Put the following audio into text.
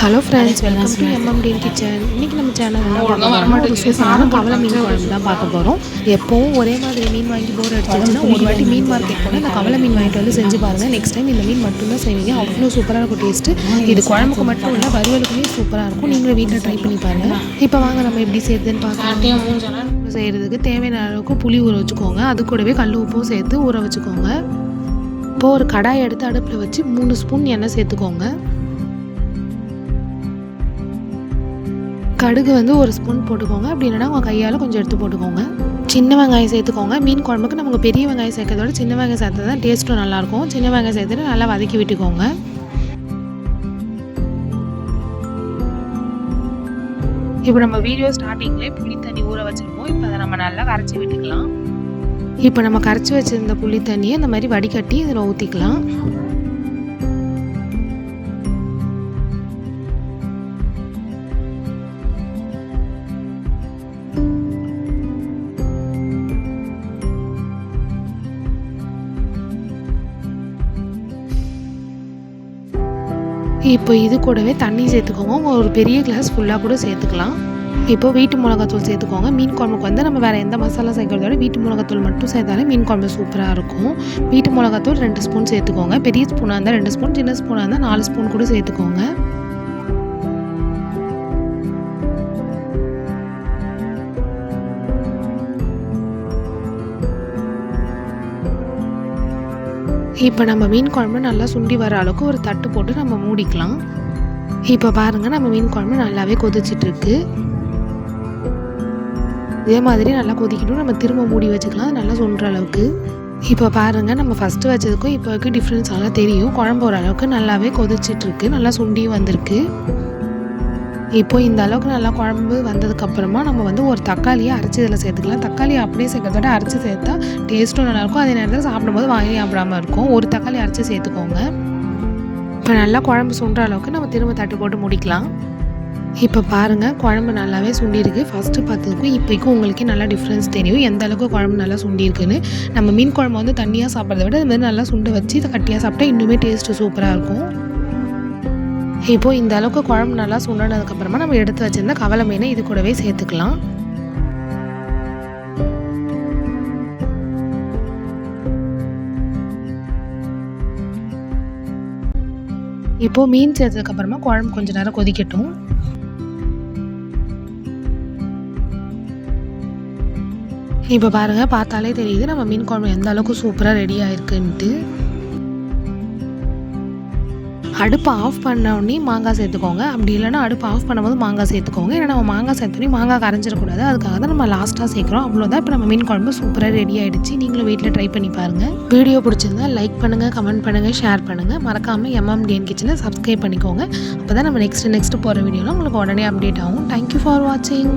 Hello friends welcome to MMDN kitchen இன்றைக்கி நம்ம channel சூப்பரான கவலை மீன் குழம்பு தான் பார்க்க போகிறோம் எப்போவும் ஒரே மாதிரி மீன் வாங்கி போர் அடிச்சிச்சுன்னா ஒரு வாட்டி மீன் மார்க்கெட் போனால் இந்த கவலை மீன் வாங்கிட்டு வந்து செஞ்சு பாருங்கள் நெக்ஸ்ட் டைம் இந்த மீன் மட்டும்தான் செய்வீங்க. அவ்வளோ சூப்பராக இருக்கும் டேஸ்ட்டு இது குழம்புக்கு மட்டும் இல்லை வறுவலுக்குமே சூப்பராக இருக்கும். நீங்களும் வீட்டில் ட்ரை பண்ணி பாருங்கள் இப்போ வாங்க நம்ம எப்படி செய்யுதுன்னு பார்க்கலாம். செய்கிறதுக்கு தேவையான அளவுக்கு புளி ஊற வச்சுக்கோங்க. அது கூடவே கல் உப்பும் சேர்த்து ஊற வச்சுக்கோங்க. இப்போ ஒரு கடாய் எடுத்து அடுப்பில் வச்சு மூணு ஸ்பூன் எண்ணெய் சேர்த்துக்கோங்க. கடுகு வந்து ஒரு ஸ்பூன் போட்டுக்கோங்க. அப்படி இல்லைன்னா உங்கள் கையால் கொஞ்சம் எடுத்து போட்டுக்கோங்க. சின்ன வெங்காயம் சேர்த்துக்கோங்க. மீன் குழம்புக்கு நமக்கு பெரிய வெங்காயம் சேர்க்கறத விட சின்ன வெங்காயம் சேர்த்து தான் டேஸ்ட்டும் நல்லாயிருக்கும் சின்ன வெங்காயம் சேர்த்துட்டு நல்லா வதக்கி விட்டுக்கோங்க. இப்போ நம்ம வீடியோ ஸ்டார்டிங்லேயே புளி தண்ணி ஊற வச்சுருக்கோம். இப்போ அதை நம்ம நல்லா கரைச்சி விட்டுக்கலாம். இப்போ நம்ம கரைச்சி வச்சுருந்த புளி தண்ணியை இந்த மாதிரி வடிகட்டி இதில் ஊற்றிக்கலாம் இப்போ இது கூடவே தண்ணி சேர்த்துக்கோங்க. ஒரு பெரிய கிளாஸ் ஃபுல்லாக கூட சேர்த்துக்கலாம். இப்போ வீட்டு மிளகாத்தூள் சேர்த்துக்கோங்க. மீன் குழம்புக்கு வந்து நம்ம வேறு எந்த மசாலா சேர்க்கறத விட வீட்டு மிளகாத்தூள் மட்டும் சேர்த்தாலே மீன் குழம்பு சூப்பராக இருக்கும். வீட்டு மிளகாத்தூள் ரெண்டு ஸ்பூன் சேர்த்துக்கோங்க. பெரிய ஸ்பூனாக இருந்தால் ரெண்டு ஸ்பூன் சின்ன ஸ்பூனாக இருந்தால் நாலு ஸ்பூன் கூட சேர்த்துக்கோங்க. இப்போ நம்ம மீன் குழம்பு நல்லா சுண்டி வர அளவுக்கு ஒரு தட்டு போட்டு நம்ம மூடிக்கலாம். இப்போ பாருங்கள் நம்ம மீன் குழம்பு நல்லாவே கொதிச்சிட்ருக்கு. இதே மாதிரி நல்லா கொதிக்கணும் நம்ம திரும்ப மூடி வச்சுக்கலாம். நல்லா சுண்டுற அளவுக்கு. இப்போ பாருங்கள் நம்ம ஃபஸ்ட்டு வச்சதுக்கும் இப்போ வரைக்கும் டிஃப்ரென்ஸ் நல்லா தெரியும். குழம்பு ஓரளவுக்கு நல்லாவே கொதிச்சிட்ருக்கு. நல்லா சுண்டியும் வந்திருக்கு. இப்போ இந்த அளவுக்கு நல்லா குழம்பு வந்ததுக்கப்புறமா நம்ம வந்து ஒரு தக்காளியை அரைச்சி இதில் சேர்த்துக்கலாம். தக்காளியை அப்படியே சேர்க்கறதோட விட அரைச்சி சேர்த்தா டேஸ்ட்டும் நல்லாயிருக்கும் அதே நேரத்தில் சாப்பிடும்போது வாங்கி சாப்பிடாம இருக்கும். ஒரு தக்காளி அரைச்சி சேர்த்துக்கோங்க. இப்போ நல்லா குழம்பு சுண்டுற அளவுக்கு நம்ம திரும்ப தட்டு போட்டு முடிக்கலாம். இப்போ பாருங்கள் குழம்பு நல்லாவே சுண்டிருக்கு. ஃபஸ்ட்டு பார்த்ததுக்கும் இப்போக்கும் உங்களுக்கு நல்லா டிஃப்ரென்ஸ் தெரியும். எந்த அளவுக்கு குழம்பு நல்லா சுண்டிருக்குன்னு. நம்ம மீன் குழம்பு வந்து தண்ணியாக சாப்பிட்றத விட அது மாதிரி நல்லா சுண்டு வச்சு இதை கட்டியாக சாப்பிட்டா இன்னுமே டேஸ்ட்டு சூப்பராக இருக்கும். இப்போது இந்த அளவுக்கு குழம்பு நல்லா சுண்டனதுக்கப்புறமா நம்ம எடுத்து வச்சிருந்த கவலை மீனை இது கூடவே சேர்த்துக்கலாம். இப்போ மீன் சேர்த்ததுக்கப்புறமா குழம்பு கொஞ்ச நேரம் கொதிக்கட்டும். இப்போ பாருங்கள் பார்த்தாலே தெரியுது நம்ம மீன் குழம்பு எந்த அளவுக்கு சூப்பராக ரெடி ஆயிருக்குன்ட்டு. அடுப்பை ஆஃப் பண்ண உடனே மாங்காய் சேர்த்துக்கோங்க. அப்படி இல்லைன்னா அடுப்பை ஆஃப் பண்ணும்போது மாங்காய் சேர்த்துக்கோங்க. ஏன்னா நம்ம மாங்காய் சேர்த்தோடனே மாங்காய் கரைஞ்சிடக்கூடாது. அதுக்காக தான் நம்ம லாஸ்ட்டாக சேர்க்குறோம். அவ்வளோதான் இப்போ நம்ம மீன் குழம்பு சூப்பராக ரெடி ஆகிடுச்சு நீங்களும் வீட்டில் ட்ரை பண்ணி பாருங்கள் வீடியோ பிடிச்சிருந்தா லைக் பண்ணுங்கள் கமெண்ட் பண்ணுங்கள் ஷேர் பண்ணுங்கள் மறக்காமல் எம்எம்டிஎன் கிச்சனை சப்ஸ்கிரைப் பண்ணிக்கோங்க. அப்போ தான் நம்ம நெக்ஸ்ட் நெக்ஸ்ட் போகிற வீடியோவில் உங்களுக்கு உடனே அப்டேட் ஆகும். தேங்க்யூ ஃபார் வாட்சிங்